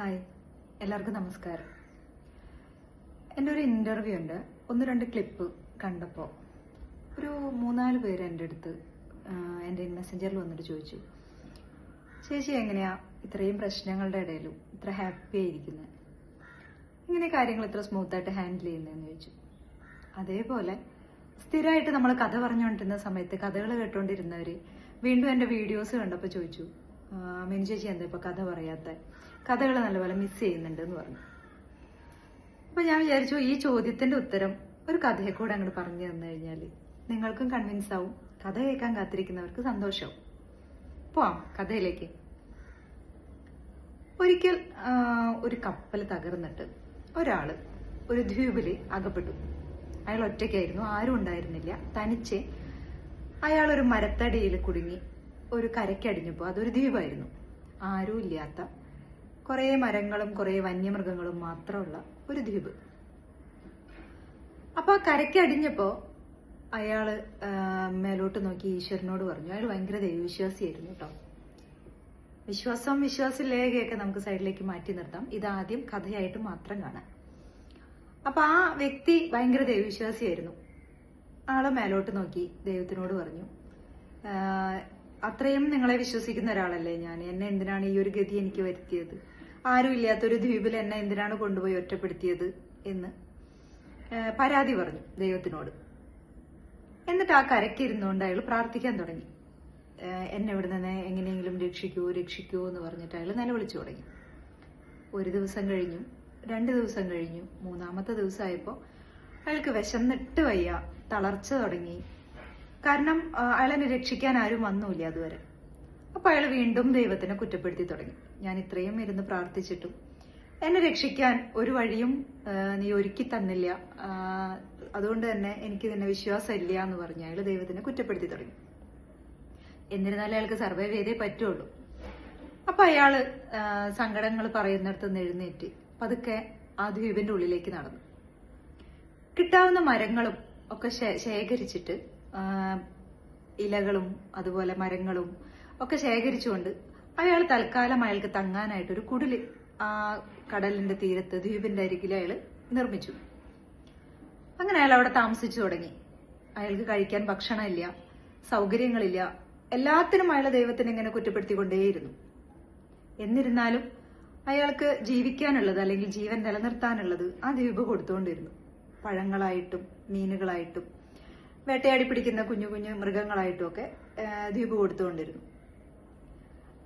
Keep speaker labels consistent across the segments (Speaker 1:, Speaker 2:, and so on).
Speaker 1: Hi. എല്ലാവർക്കും നമസ്കാരം. എന്റെ ഒരു ഇന്റർവ്യൂ ഉണ്ട്. ഒന്ന് രണ്ട് ക്ലിപ്പ് കണ്ടപ്പോൾ ഒരു മൂന്നാൽ പേര് എന്റെ അടുത്ത് എന്റെ മെസ്സഞ്ചറിൽ വന്നിട്ട് ചോദിച്ചു ചേച്ചി എങ്ങനെയാ ഇത്രയും പ്രശ്നങ്ങളുടെ ഇടയിലും ഇത്ര ഹാപ്പി ആയിരിക്കുന്നത് ഇങ്ങനെ കാര്യങ്ങൾ ഇത്ര സ്മൂത്തായിട്ട് ഹാൻഡിൽ ചെയ്യുന്നതെന്ന് ചോദിച്ചു. അതേപോലെ സ്ഥിരമായിട്ട് നമ്മൾ കഥ പറഞ്ഞുകൊണ്ടിരുന്ന സമയത്ത് കഥകൾ കേട്ടുകൊണ്ടിരുന്നവർ വീണ്ടും എന്റെ വീഡിയോസ് കണ്ടപ്പോൾ ചോദിച്ചു "ആ, മിനി ചേച്ചി എന്താ ഇപ്പോൾ കഥ പറയാത്ത? കഥകൾ നല്ലപോലെ മിസ് ചെയ്യുന്നുണ്ട് എന്ന് പറഞ്ഞു. അപ്പോൾ ഞാൻ വിചാരിച്ചു ഈ ചോദ്യത്തിന്റെ ഉത്തരം ഒരു കഥയെ കൂടെ അങ്ങോട്ട് പറഞ്ഞു തന്നു കഴിഞ്ഞാൽ നിങ്ങൾക്കും കൺവിൻസ് ആവും കഥ കേൾക്കാൻ കാത്തിരിക്കുന്നവർക്ക് സന്തോഷവും. പോവാം കഥയിലേക്ക്. ഒരിക്കൽ ഒരു കപ്പൽ തകർന്നിട്ട് ഒരാൾ ഒരു ദ്വീപിൽ അകപ്പെട്ടു. അയാൾ ഒറ്റയ്ക്കായിരുന്നു ആരും ഉണ്ടായിരുന്നില്ല. തനിച്ച് അയാൾ ഒരു മരത്തടിയിൽ കുടുങ്ങി ഒരു കരയ്ക്കടിഞ്ഞപ്പോൾ അതൊരു ദ്വീപായിരുന്നു. ആരും ഇല്ലാത്ത കുറേ മരങ്ങളും കുറേ വന്യമൃഗങ്ങളും മാത്രമുള്ള ഒരു ദ്വീപ്. അപ്പൊ ആ കരയ്ക്കടിഞ്ഞപ്പോ അയാൾ മേലോട്ട് നോക്കി ഈശ്വരനോട് പറഞ്ഞു. അയാൾ ഭയങ്കര ദൈവവിശ്വാസിയായിരുന്നു കേട്ടോ. വിശ്വാസം വിശ്വാസലേഖയൊക്കെ നമുക്ക് സൈഡിലേക്ക് മാറ്റി നിർത്താം. ഇതാദ്യം കഥയായിട്ട് മാത്രം കാണാം. അപ്പൊ ആ വ്യക്തി ഭയങ്കര ദൈവവിശ്വാസിയായിരുന്നു. ആൾ മേലോട്ട് നോക്കി ദൈവത്തിനോട് പറഞ്ഞു "ആഹ്, അത്രയും നിങ്ങളെ വിശ്വസിക്കുന്ന ഒരാളല്ലേ ഞാൻ? എന്നെ എന്തിനാണ് ഈ ഒരു ഗതി എനിക്ക് വരുത്തിയത്? ആരും ഇല്ലാത്തൊരു ദ്വീപിൽ എന്നെ എന്തിനാണ് കൊണ്ടുപോയി ഒറ്റപ്പെടുത്തിയത് എന്ന്. പരാതി പറഞ്ഞു ദൈവത്തിനോട്. എന്നിട്ട് ആ കരക്കിരുന്നുകൊണ്ട് അയാൾ പ്രാർത്ഥിക്കാൻ തുടങ്ങി. എന്നെ ഇവിടെ നിന്ന് എങ്ങനെയെങ്കിലും രക്ഷിക്കൂ രക്ഷിക്കൂ എന്ന് പറഞ്ഞിട്ട് അയാൾ നിലവിളിച്ചു തുടങ്ങി. ഒരു ദിവസം കഴിഞ്ഞു രണ്ട് ദിവസം കഴിഞ്ഞു മൂന്നാമത്തെ ദിവസമായപ്പോൾ അയാൾക്ക് വിശന്നിട്ട് വയ്യ തളർച്ച തുടങ്ങി. കാരണം അയാളെന്നെ രക്ഷിക്കാൻ ആരും വന്നൂല്ല അതുവരെ. അപ്പൊ അയാൾ വീണ്ടും ദൈവത്തിനെ കുറ്റപ്പെടുത്തി തുടങ്ങി. ഞാൻ ഇത്രയും ഇരുന്ന് പ്രാർത്ഥിച്ചിട്ടും എന്നെ രക്ഷിക്കാൻ ഒരു വഴിയും നീ ഒരുക്കി തന്നില്ല. അതുകൊണ്ട് തന്നെ എനിക്ക് നിന്നെ വിശ്വാസമില്ല എന്ന് പറഞ്ഞ് അയാൾ ദൈവത്തിനെ കുറ്റപ്പെടുത്തി തുടങ്ങി. എന്നിരുന്നാലും അയാൾക്ക് സർവേ ചെയ്തേ പറ്റുള്ളൂ. അപ്പൊ അയാൾ സങ്കടങ്ങൾ പറയുന്നിടത്ത് നിന്ന് എഴുന്നേറ്റ് പതുക്കെ ആ ദ്വീപിന്റെ ഉള്ളിലേക്ക് നടന്നു. കിട്ടാവുന്ന മരങ്ങളും ഒക്കെ ശേഖരിച്ചിട്ട് ഇലകളും അതുപോലെ മരങ്ങളും ഒക്കെ ശേഖരിച്ചുകൊണ്ട് അയാൾ തൽക്കാലം അയാൾക്ക് തങ്ങാനായിട്ട് ഒരു കുടിൽ ആ കടലിന്റെ തീരത്ത് ദ്വീപിന്റെ അരികിൽ അയാൾ നിർമ്മിച്ചു. അങ്ങനെ അയാൾ അവിടെ താമസിച്ചു തുടങ്ങി. അയാൾക്ക് കഴിക്കാൻ ഭക്ഷണമില്ല സൗകര്യങ്ങളില്ല എല്ലാത്തിനും അയാൾ ദൈവത്തിനെ ഇങ്ങനെ കുറ്റപ്പെടുത്തിക്കൊണ്ടേയിരുന്നു. എന്നിരുന്നാലും അയാൾക്ക് ജീവിക്കാനുള്ളത് അല്ലെങ്കിൽ ജീവൻ നിലനിർത്താനുള്ളത് ആ ദ്വീപ് കൊടുത്തുകൊണ്ടിരുന്നു. പഴങ്ങളായിട്ടും മീനുകളായിട്ടും വേട്ടയാടി പിടിക്കുന്ന കുഞ്ഞു കുഞ്ഞു മൃഗങ്ങളായിട്ടും ഒക്കെ ദ്വീപ് കൊടുത്തുകൊണ്ടിരുന്നു.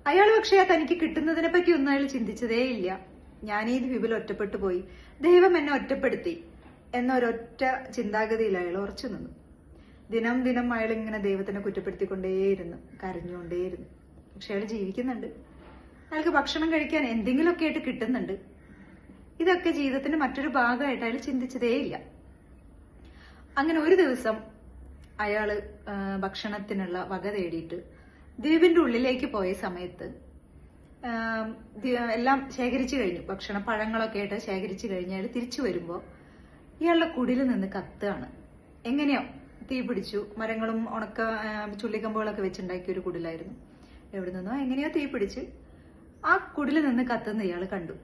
Speaker 1: അയാൾ പക്ഷേ തനിക്ക് കിട്ടുന്നതിനെ പറ്റി ഒന്നും അയാൾ ചിന്തിച്ചതേ ഇല്ല. ഞാൻ ഈ ദ്വീപിൽ ഒറ്റപ്പെട്ടു പോയി. ദൈവം എന്നെ ഒറ്റപ്പെടുത്തി എന്നൊരൊറ്റ ചിന്താഗതിയിൽ അയാൾ ഉറച്ചു നിന്നു. ദിനം ദിനം അയാൾ ഇങ്ങനെ ദൈവത്തിനെ കുറ്റപ്പെടുത്തിക്കൊണ്ടേയിരുന്നു കരഞ്ഞുകൊണ്ടേയിരുന്നു. പക്ഷെ അയാൾ ജീവിക്കുന്നുണ്ട്. അയാൾക്ക് ഭക്ഷണം കഴിക്കാൻ എന്തെങ്കിലുമൊക്കെ ആയിട്ട് കിട്ടുന്നുണ്ട്. ഇതൊക്കെ ജീവിതത്തിന്റെ മറ്റൊരു ഭാഗമായിട്ട് അയാൾ ചിന്തിച്ചതേയില്ല അങ്ങനെ ഒരു ദിവസം അയാൾ ഭക്ഷണത്തിനുള്ള വക തേടിയിട്ട് ദ്വീപിന്റെ ഉള്ളിലേക്ക് പോയ സമയത്ത് എല്ലാം ശേഖരിച്ചു കഴിഞ്ഞു. ഭക്ഷണ പഴങ്ങളൊക്കെ ആയിട്ട് ശേഖരിച്ചു കഴിഞ്ഞാൽ തിരിച്ചു വരുമ്പോൾ ഇയാളുടെ കുടിൽ നിന്ന് കത്തുകയാണ് എങ്ങനെയോ തീ പിടിച്ചു. മരങ്ങളും ഉണക്ക ചുള്ളിക്കമ്പുകളൊക്കെ വെച്ചുണ്ടാക്കിയ ഒരു കുടിലായിരുന്നു. എവിടെ നിന്നോ എങ്ങനെയോ തീ പിടിച്ച് ആ കുടിൽ നിന്ന് കത്തുന്ന ഇയാൾ കണ്ടു.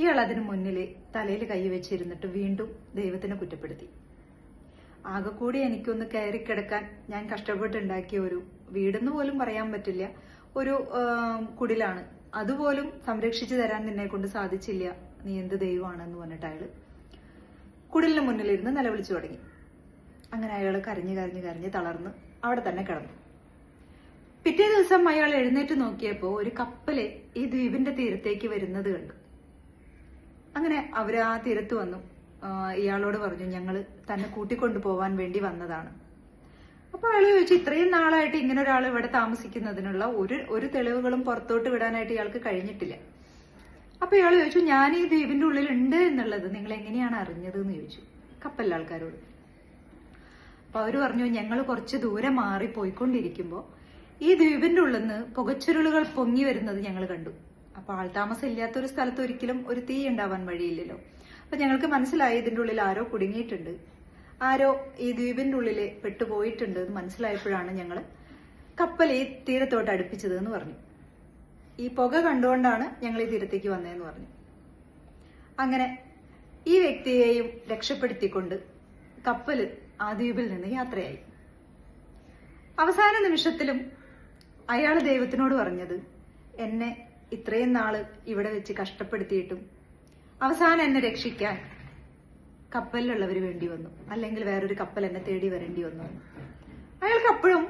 Speaker 1: ഇയാൾ അതിന് മുന്നിൽ തലയിൽ കൈ വെച്ചിരുന്നിട്ട് വീണ്ടും ദൈവത്തിനെ കുറ്റപ്പെടുത്തി. ആകെ കൂടി എനിക്കൊന്ന് കയറി കിടക്കാൻ ഞാൻ കഷ്ടപ്പെട്ടുണ്ടാക്കിയ ഒരു വീടെന്ന് പോലും പറയാൻ പറ്റില്ല. ഒരു കുടിലാണ്. അതുപോലും സംരക്ഷിച്ചു തരാൻ നിന്നെ കൊണ്ട് സാധിച്ചില്ല. നീ എന്ത് ദൈവമാണെന്ന് പറഞ്ഞിട്ട് അയാൾ കുടിലിന് മുന്നിലിരുന്ന് നിലവിളിച്ചു തുടങ്ങി. അങ്ങനെ അയാൾ കരഞ്ഞു കരഞ്ഞു കരഞ്ഞ് തളർന്ന് അവിടെ തന്നെ കിടന്നു. പിറ്റേ ദിവസം അയാൾ എഴുന്നേറ്റ് നോക്കിയപ്പോൾ ഒരു കപ്പൽ ഈ ദ്വീപിന്റെ തീരത്തേക്ക് വരുന്നത് കണ്ടു. അങ്ങനെ അവർ ആ തീരത്ത് വന്നു. ഇയാളോട് പറഞ്ഞു ഞങ്ങൾ തന്നെ കൂട്ടിക്കൊണ്ടു പോവാൻ വേണ്ടി വന്നതാണ്. അപ്പൊ അയാൾ ചോദിച്ചു ഇത്രയും നാളായിട്ട് ഇങ്ങനെ ഒരാൾ ഇവിടെ താമസിക്കുന്നതിനുള്ള ഒരു ഒരു തെളിവുകളും പുറത്തോട്ട് വിടാനായിട്ട് ഇയാൾക്ക് കഴിഞ്ഞിട്ടില്ല. അപ്പൊ ഇയാൾ ചോദിച്ചു ഞാൻ ഈ ദ്വീപിന്റെ ഉള്ളിൽ ഉണ്ട് എന്നുള്ളത് നിങ്ങൾ എങ്ങനെയാണ് അറിഞ്ഞത് എന്ന് ചോദിച്ചു കപ്പലിലെ ആൾക്കാരോട്. അപ്പൊ അവർ പറഞ്ഞു ഞങ്ങൾ കുറച്ച് ദൂരെ മാറി പോയിക്കൊണ്ടിരിക്കുമ്പോ ഈ ദ്വീപിന്റെ ഉള്ളിൽ നിന്ന് പുകച്ചുരുളുകൾ പൊങ്ങി വരുന്നത് ഞങ്ങൾ കണ്ടു. അപ്പൊ ആൾതാമസം ഇല്ലാത്ത ഒരു സ്ഥലത്ത് ഒരിക്കലും ഒരു തീ ഉണ്ടാവാൻ വഴിയില്ലല്ലോ. അപ്പൊ ഞങ്ങൾക്ക് മനസ്സിലായി ഇതിന്റെ ഉള്ളിൽ ആരോ കുടുങ്ങിയിട്ടുണ്ട്. ആരോ ഈ ദ്വീപിന്റെ ഉള്ളിൽ പെട്ടുപോയിട്ടുണ്ട് എന്ന് മനസ്സിലായപ്പോഴാണ് ഞങ്ങൾ കപ്പൽ ഈ തീരത്തോട്ട് അടുപ്പിച്ചത് എന്ന് പറഞ്ഞു. ഈ പുക കണ്ടുകൊണ്ടാണ് ഞങ്ങൾ ഈ തീരത്തേക്ക് വന്നതെന്ന് പറഞ്ഞു. അങ്ങനെ ഈ വ്യക്തിയെയും രക്ഷപ്പെടുത്തിക്കൊണ്ട് കപ്പൽ ആ ദ്വീപിൽ നിന്ന് യാത്രയായി. അവസാന നിമിഷത്തിലും അയാൾ ദൈവത്തിനോട് പറഞ്ഞത് എന്നെ ഇത്രയും നാൾ ഇവിടെ വെച്ച് കഷ്ടപ്പെടുത്തിയിട്ടും അവസാനം എന്നെ രക്ഷിക്കാൻ കപ്പലിലുള്ളവർ വേണ്ടി വന്നു. അല്ലെങ്കിൽ വേറൊരു കപ്പൽ എന്നെ തേടി വരേണ്ടി വന്നു. അയാൾക്ക് അപ്പോഴും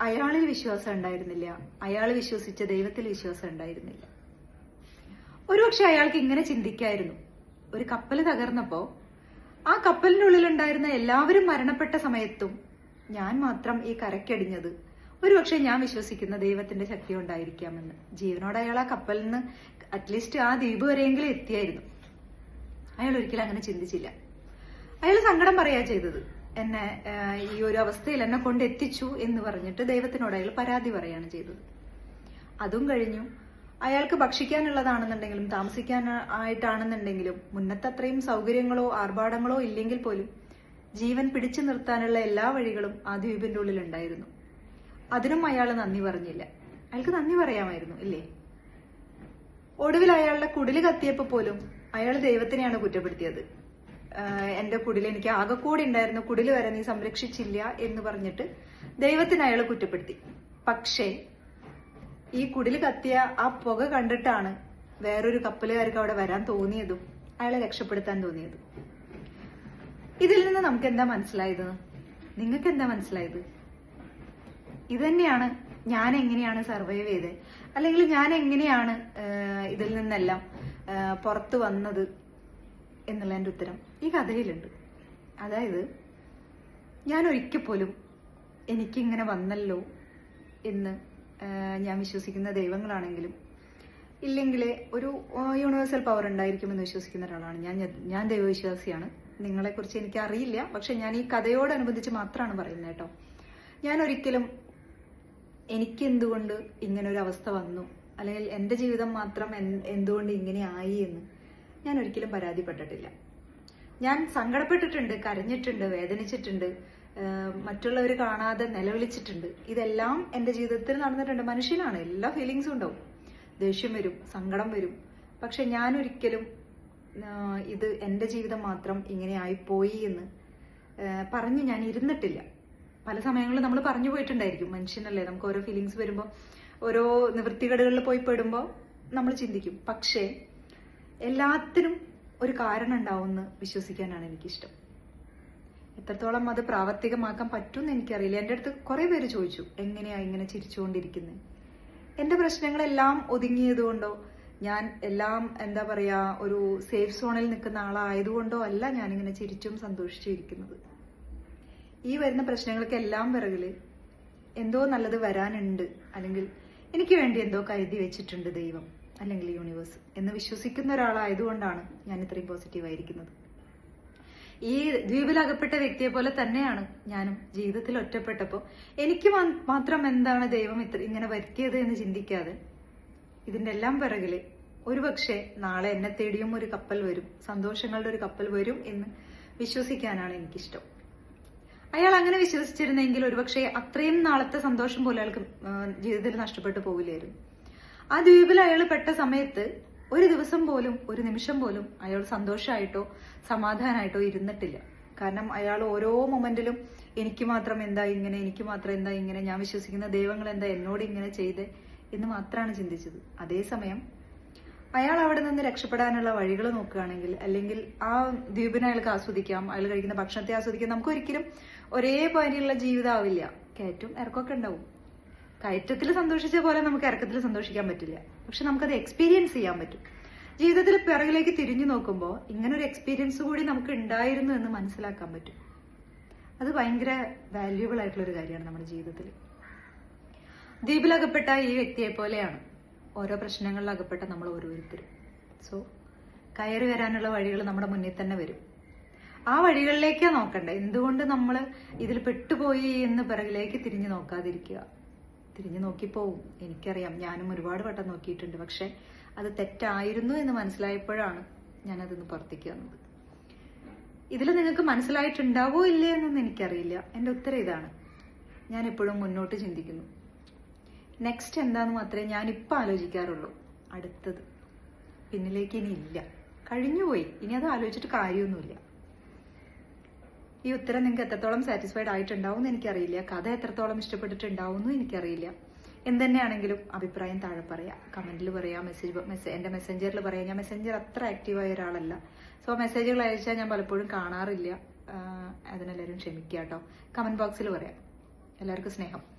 Speaker 1: അയാളിൽ വിശ്വാസം ഉണ്ടായിരുന്നില്ല. അയാൾ വിശ്വസിച്ച ദൈവത്തിൽ വിശ്വാസം ഉണ്ടായിരുന്നില്ല. ഒരുപക്ഷെ അയാൾക്ക് ഇങ്ങനെ ചിന്തിക്കായിരുന്നു. ഒരു കപ്പൽ തകർന്നപ്പോ ആ കപ്പലിന്റെ ഉള്ളിലുണ്ടായിരുന്ന എല്ലാവരും മരണപ്പെട്ട സമയത്തും ഞാൻ മാത്രം ഈ കരക്കടിഞ്ഞത് ഒരുപക്ഷെ ഞാൻ വിശ്വസിക്കുന്ന ദൈവത്തിന്റെ ശക്തി ഉണ്ടായിരിക്കാമെന്ന്. ജീവനോട് അയാൾ ആ കപ്പലിൽ നിന്ന് അറ്റ്ലീസ്റ്റ് ആ ദ്വീപ് വരെയെങ്കിലും എത്തിയായിരുന്നു. അയാൾ ഒരിക്കലും അങ്ങനെ ചിന്തിച്ചില്ല. അയാൾ സങ്കടം പറയാ ചെയ്തത്. എന്നെ ഈ ഒരു അവസ്ഥയിൽ എന്നെ കൊണ്ട് എത്തിച്ചു എന്ന് പറഞ്ഞിട്ട് ദൈവത്തിനോട് അയാൾ പരാതി പറയാണ് ചെയ്തത്. അതും കഴിഞ്ഞു. അയാൾക്ക് ഭക്ഷിക്കാനുള്ളതാണെന്നുണ്ടെങ്കിലും താമസിക്കാൻ ആയിട്ടാണെന്നുണ്ടെങ്കിലും മുന്നത്തെ അത്രയും സൗകര്യങ്ങളോ ആർഭാടങ്ങളോ ഇല്ലെങ്കിൽ പോലും ജീവൻ പിടിച്ചു നിർത്താനുള്ള എല്ലാ വഴികളും ആ ദ്വീപിന്റെ ഉള്ളിൽ ഉണ്ടായിരുന്നു അതിനും അയാൾ നന്ദി പറഞ്ഞില്ല. അയാൾക്ക് നന്ദി പറയാമായിരുന്നു ഇല്ലേ? ഒടുവിൽ അയാളുടെ കുടിൽ കത്തിയപ്പോ പോലും അയാൾ ദൈവത്തിനെയാണ് കുറ്റപ്പെടുത്തിയത്. എന്റെ കുടിൽ എനിക്ക് ആകെ കൂടി ഉണ്ടായിരുന്ന കുടിൽ വരെ നീ സംരക്ഷിച്ചില്ല എന്ന് പറഞ്ഞിട്ട് ദൈവത്തിന് അയാൾ കുറ്റപ്പെടുത്തി. പക്ഷേ ഈ കുടിൽ കത്തിയ ആ പുക കണ്ടിട്ടാണ് വേറൊരു കപ്പലുകാർക്ക് അവിടെ വരാൻ തോന്നിയതും അയാളെ രക്ഷപ്പെടുത്താൻ തോന്നിയതും. ഇതിൽ നിന്ന് നമുക്ക് എന്താ മനസ്സിലായത്? നിങ്ങൾക്ക് എന്താ മനസ്സിലായത്? ഇതന്നെയാണ് ഞാൻ എങ്ങനെയാണ് സർവൈവ് ചെയ്തത് അല്ലെങ്കിൽ ഞാൻ എങ്ങനെയാണ് ഇതിൽ നിന്നെല്ലാം പുറത്തു വന്നത് എന്നുള്ളതിന്റെ ഉത്തരം ഈ കഥയിലുണ്ട്. അതായത് ഞാൻ ഒരിക്കൽ പോലും എനിക്കിങ്ങനെ വന്നല്ലോ എന്ന് ഞാൻ വിശ്വസിക്കുന്ന ദൈവങ്ങളാണെങ്കിലും ഇല്ലെങ്കിൽ ഒരു യൂണിവേഴ്സൽ പവർ ഉണ്ടായിരിക്കുമെന്ന് വിശ്വസിക്കുന്ന ഒരാളാണ് ഞാൻ. ഞാൻ ദൈവവിശ്വാസിയാണ്. നിങ്ങളെക്കുറിച്ച് എനിക്ക് അറിയില്ല പക്ഷെ ഞാൻ ഈ കഥയോടനുബന്ധിച്ച് മാത്രമാണ് പറയുന്നത് കേട്ടോ. ഞാൻ ഒരിക്കലും എനിക്ക് എന്തുകൊണ്ട് ഇങ്ങനെ ഒരു അവസ്ഥ വന്നു? അല്ലെങ്കിൽ എന്റെ ജീവിതം മാത്രം എന്തുകൊണ്ട് ഇങ്ങനെ ആയി എന്ന് ഞാൻ ഒരിക്കലും പരാതിപ്പെട്ടിട്ടില്ല. ഞാൻ സങ്കടപ്പെട്ടിട്ടുണ്ട് കരഞ്ഞിട്ടുണ്ട് വേദനിച്ചിട്ടുണ്ട് മറ്റുള്ളവർ കാണാതെ നിലവിളിച്ചിട്ടുണ്ട്. ഇതെല്ലാം എന്റെ ജീവിതത്തിൽ നടന്നിട്ടുണ്ട്. മനുഷ്യനാണ് എല്ലാ ഫീലിങ്സും ഉണ്ടാവും. ദേഷ്യം വരും സങ്കടം വരും. പക്ഷെ ഞാൻ ഒരിക്കലും ഇത് എന്റെ ജീവിതം മാത്രം ഇങ്ങനെ ആയിപ്പോയി എന്ന് പറഞ്ഞ് ഞാൻ ഇരുന്നിട്ടില്ല പല സമയങ്ങളിൽ നമ്മൾ പറഞ്ഞു പോയിട്ടുണ്ടായിരിക്കും മനുഷ്യനല്ലേ? നമുക്ക് ഓരോ ഫീലിങ്സ് വരുമ്പോൾ ഓരോ നിവൃത്തികേടുകളിൽ പോയി പെടുമ്പോൾ നമ്മൾ ചിന്തിക്കും. പക്ഷേ എല്ലാത്തിനും ഒരു കാരണം ഉണ്ടാവുമെന്ന് വിശ്വസിക്കാനാണ് എനിക്കിഷ്ടം. എത്രത്തോളം അത് പ്രാവർത്തികമാക്കാൻ പറ്റുമെന്ന് എനിക്കറിയില്ല. എന്റെ അടുത്ത് കുറേ പേര് ചോദിച്ചു എങ്ങനെയാ ഇങ്ങനെ ചിരിച്ചുകൊണ്ടിരിക്കുന്നത് എന്റെ പ്രശ്നങ്ങളെല്ലാം ഒതുങ്ങിയതുകൊണ്ടോ ഞാൻ എല്ലാം എന്താ പറയാ ഒരു സേഫ് സോണിൽ നിൽക്കുന്ന ആളായതുകൊണ്ടോ അല്ല ഞാനിങ്ങനെ ചിരിച്ചും സന്തോഷിച്ചും ഇരിക്കുന്നത്. ഈ വരുന്ന പ്രശ്നങ്ങൾക്കെല്ലാം പിറകിൽ എന്തോ നല്ലത് വരാനുണ്ട്. അല്ലെങ്കിൽ എനിക്ക് വേണ്ടി എന്തോ കരുതി വെച്ചിട്ടുണ്ട് ദൈവം അല്ലെങ്കിൽ യൂണിവേഴ്സ് എന്ന് വിശ്വസിക്കുന്ന ഒരാളായതുകൊണ്ടാണ് ഞാൻ ഇത്രയും പോസിറ്റീവ് ആയിരിക്കുന്നത്. ഈ ദ്വീപിലകപ്പെട്ട വ്യക്തിയെ പോലെ തന്നെയാണ് ഞാനും ജീവിതത്തിൽ ഒറ്റപ്പെട്ടപ്പോൾ എനിക്ക് മാത്രം എന്താണ് ദൈവം ഇത്ര ഇങ്ങനെ വരുത്തിയത് എന്ന് ചിന്തിക്കാതെ ഇതിന്റെ എല്ലാം പിറകിൽ ഒരുപക്ഷെ നാളെ എന്നെ തേടിയും ഒരു കപ്പൽ വരും സന്തോഷങ്ങളുടെ ഒരു കപ്പൽ വരും എന്ന് വിശ്വസിക്കാനാണ് എനിക്കിഷ്ടം. അയാൾ അങ്ങനെ വിശ്വസിച്ചിരുന്നെങ്കിൽ ഒരുപക്ഷെ അത്രയും നാളത്തെ സന്തോഷം പോലും അയാൾക്ക് ജീവിതത്തിൽ നഷ്ടപ്പെട്ടു പോകില്ലായിരുന്നു ആ ദ്വീപിൽ അയാൾ പെട്ട സമയത്ത് ഒരു ദിവസം പോലും ഒരു നിമിഷം പോലും അയാൾ സന്തോഷമായിട്ടോ സമാധാനമായിട്ടോ ഇരുന്നിട്ടില്ല. കാരണം അയാൾ ഓരോ മൊമെന്റിലും എനിക്ക് മാത്രം എന്താ ഇങ്ങനെ എനിക്ക് മാത്രം എന്താ ഇങ്ങനെ ഞാൻ വിശ്വസിക്കുന്ന ദൈവങ്ങൾ എന്താ എന്നോട് ഇങ്ങനെ ചെയ്ത് എന്ന് മാത്രമാണ് ചിന്തിച്ചത്. അതേസമയം അയാൾ അവിടെ നിന്ന് രക്ഷപ്പെടാനുള്ള വഴികൾ നോക്കുകയാണെങ്കിൽ അല്ലെങ്കിൽ ആ ദ്വീപിനെ അയാൾക്ക് ആസ്വദിക്കാം അയാൾ കഴിക്കുന്ന ഭക്ഷണത്തെ ആസ്വദിക്കാം. നമുക്ക് ഒരിക്കലും ഒരേപോലെയുള്ള ജീവിതമാവില്ല കയറ്റും ഇറക്കമൊക്കെ ഉണ്ടാവും. കയറ്റത്തിൽ സന്തോഷിച്ച പോലെ നമുക്ക് ഇറക്കത്തിൽ സന്തോഷിക്കാൻ പറ്റില്ല. പക്ഷെ നമുക്കത് എക്സ്പീരിയൻസ് ചെയ്യാൻ പറ്റും. ജീവിതത്തിൽ പിറകിലേക്ക് തിരിഞ്ഞു നോക്കുമ്പോൾ ഇങ്ങനെ ഒരു എക്സ്പീരിയൻസ് കൂടി നമുക്ക് ഉണ്ടായിരുന്നു എന്ന് മനസ്സിലാക്കാൻ പറ്റും. അത് ഭയങ്കര വാല്യൂബിൾ ആയിട്ടുള്ള ഒരു കാര്യമാണ് നമ്മുടെ ജീവിതത്തിൽ. ദ്വീപിലകപ്പെട്ട ഈ വ്യക്തിയെ പോലെയാണ്. ഓരോ പ്രശ്നങ്ങളിൽ അകപ്പെട്ട നമ്മൾ ഓരോരുത്തരും. സോ കയറി വരാനുള്ള വഴികൾ നമ്മുടെ മുന്നിൽ തന്നെ വരും. ആ വഴികളിലേക്കാ നോക്കണ്ടേ? എന്തുകൊണ്ട് നമ്മൾ ഇതിൽ പെട്ടുപോയി എന്ന് പിറകിലേക്ക് തിരിഞ്ഞു നോക്കാതിരിക്കുക? തിരിഞ്ഞു നോക്കിപ്പോവും എനിക്കറിയാം. ഞാനും ഒരുപാട് വട്ടം നോക്കിയിട്ടുണ്ട്. പക്ഷെ അത് തെറ്റായിരുന്നു എന്ന് മനസ്സിലായപ്പോഴാണ് ഞാനതൊന്ന് പുറത്തേക്ക് വന്നത്. ഇതിൽ നിങ്ങൾക്ക് മനസ്സിലായിട്ടുണ്ടാവോ ഇല്ലേ എന്നൊന്നും എനിക്കറിയില്ല. എന്റെ ഉത്തരം ഇതാണ്. ഞാൻ എപ്പോഴും മുന്നോട്ട് ചിന്തിക്കുന്നു. നെക്സ്റ്റ് എന്താന്ന് മാത്രമേ ഞാൻ ഇപ്പം ആലോചിക്കാറുള്ളൂ. അടുത്തത്. പിന്നിലേക്ക് ഇനി ഇല്ല. കഴിഞ്ഞുപോയി. ഇനി അത് ആലോചിച്ചിട്ട് കാര്യമൊന്നുമില്ല. ഈ ഉത്തരം നിങ്ങൾക്ക് എത്രത്തോളം സാറ്റിസ്ഫൈഡ് ആയിട്ടുണ്ടാവും എനിക്കറിയില്ല. കഥ എത്രത്തോളം ഇഷ്ടപ്പെട്ടിട്ടുണ്ടാവും എന്നും എനിക്കറിയില്ല. എന്തുതന്നെയാണെങ്കിലും അഭിപ്രായം താഴെ പറയാം. കമന്റിൽ പറയാം. മെസ്സേജ് എന്റെ മെസ്സഞ്ചറിൽ പറയാം. ഞാൻ മെസ്സഞ്ചർ അത്ര ആക്റ്റീവായ ഒരാളല്ല. സോ മെസ്സേജുകൾ അയച്ചാൽ ഞാൻ പലപ്പോഴും കാണാറില്ല. അതിനെല്ലാവരും ക്ഷമിക്കുക കേട്ടോ. കമന്റ് ബോക്സിൽ പറയാം. എല്ലാവർക്കും സ്നേഹം.